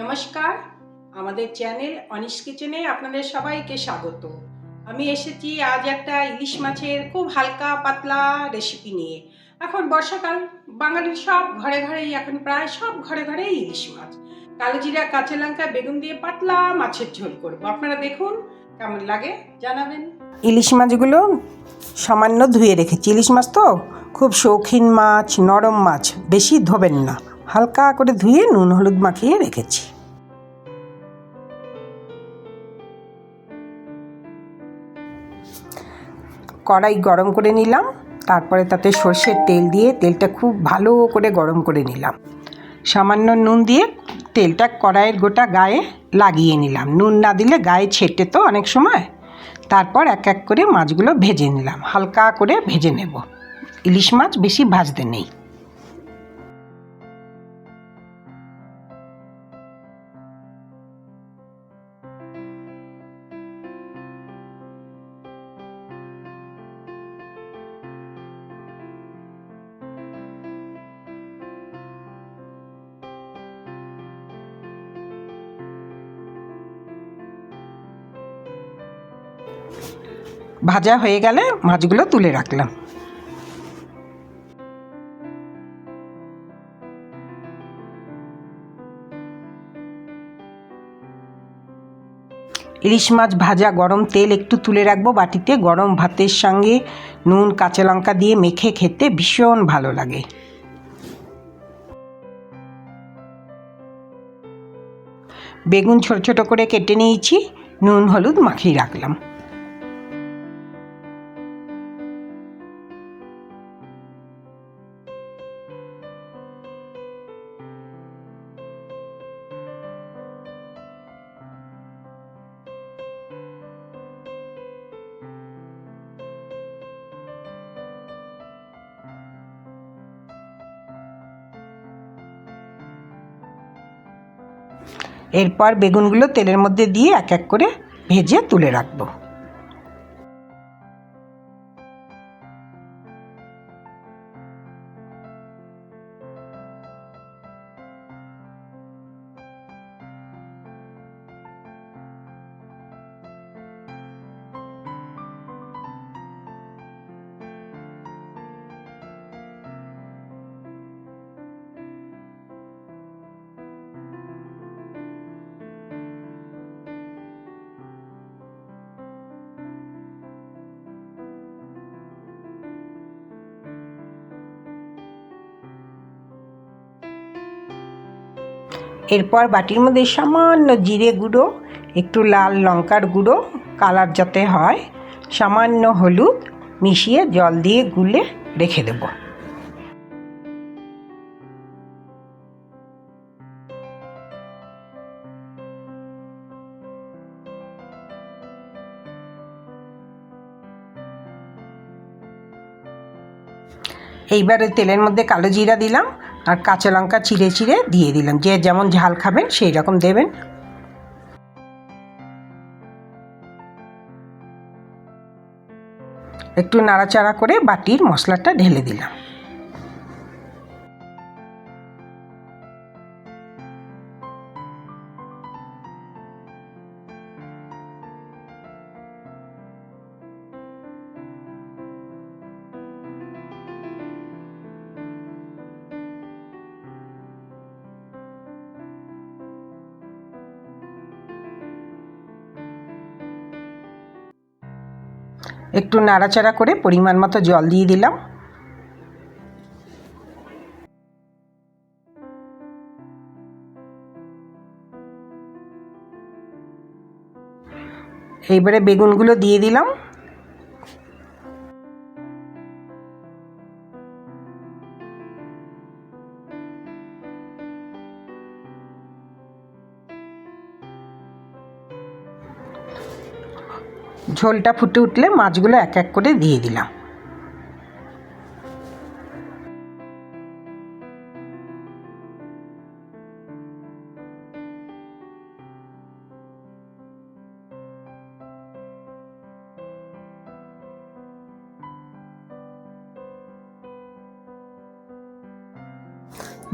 নমস্কার, আমাদের channel anise কিচেনে আপনাদের সবাইকে স্বাগত। আমি এসেছি আজ একটা ইলিশ মাছের খুব হালকা পাতলা রেসিপি নিয়ে। এখন বর্ষাকাল, বাঙালির সব ঘরে ঘরেই, এখন প্রায় সব ঘরে ঘরেই ইলিশ মাছ। কালো জিরা কাঁচা লঙ্কা, বেগুন দিয়ে পাতলা মাছের ঝোল করব। আপনারা দেখুন কেমন লাগে, জানাবেন। ইলিশ মাছগুলো সামান্য ধুয়ে রেখেছি। ইলিশ মাছ তো খুব শৌখিন মাছ, নরম মাছ, বেশি ধোবেন না। হালকা করে ধুয়ে নুন, হলুদ মাখিয়ে রেখেছি। কড়াই গরম করে নিলাম, তারপরে তাতে সর্ষের তেল দিয়ে তেলটা খুব ভালো করে গরম করে নিলাম। সামান্য নুন দিয়ে তেলটা কড়াইয়ের গোটা গায়ে লাগিয়ে নিলাম। নুন না দিলে গায়ে ছেটে তো অনেক সময়। তারপর এক এক করে মাছগুলো ভেজে নিলাম। হালকা করে ভেজে নেব। ইলিশ মাছ বেশি ভাজতে নেই। ভাজা হয়ে গেলে মাছগুলো তুলে রাখলাম। ইলিশ মাছ ভাজা, গরম তেল একটু তুলে রাখব বাটিতে। গরম ভাতের সঙ্গে নুন, কাঁচা লঙ্কা দিয়ে মেখে খেতে ভীষণ ভালো লাগে। বেগুন ছোট ছোট করে কেটে নিয়েছি, নুন, হলুদ মাখিয়ে রাখলাম। এরপর বেগুনগুলো তেলের মধ্যে দিয়ে এক এক করে ভেজে তুলে রাখব। এরপর বাটির মধ্যে সামান্য জিরে গুঁড়ো, একটু লাল লঙ্কার গুঁড়ো, কালার যাতে হয়, সামান্য হলুদ মিশিয়ে জল দিয়ে গুলে রেখে দেবো। এইবারে তেলের মধ্যে কালো জিরা দিলাম আর কাঁচা লঙ্কা চিড়ে চিড়ে দিয়ে দিলাম। যে যেমন ঝাল খাবেন সেই রকম দেবেন। একটু নাড়াচাড়া করে বাটির মশলাটা ঢেলে দিলাম। একটু নাড়াচাড়া করে পরিমাণ মতো জল দিয়ে দিলাম। এইবারে বেগুনগুলো দিয়ে দিলাম। ঝোলটা ফুটে উঠলে মাছগুলো এক এক করে দিয়ে দিলাম।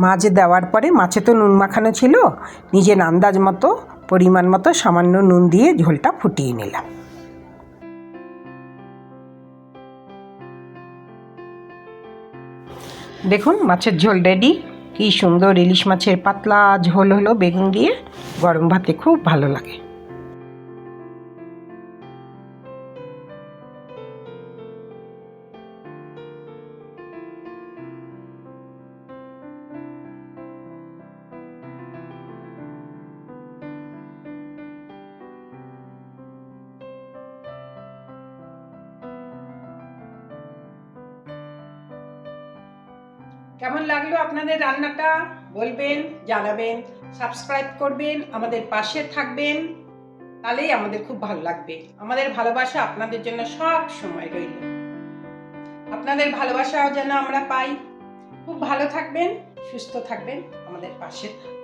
মাছ দেওয়ার পরে মাছে তো নুন মাখানো ছিল, নিজের আন্দাজ মতো, পরিমাণ মতো সামান্য নুন দিয়ে ঝোলটা ফুটিয়ে নিলাম। দেখুন, মাছের ঝোল রেডি কী সুন্দর ইলিশ মাছের পাতলা ঝোল হলো, বেগুন দিয়ে। গরম ভাতে খুব ভালো লাগে। কেমন লাগল আপনাদের রান্নাটা? বলবেন, জানাবেন সাবস্ক্রাইব করবেন, আমাদের পাশে থাকবেন, তাহলেই আমাদের খুব ভালো লাগবে। আমাদের ভালোবাসা আপনাদের জন্য সব সময় রইল। আপনাদের ভালোবাসাও যেন আমরা পাই। খুব ভালো থাকবেন, সুস্থ থাকবেন, আমাদের পাশে থাকবেন।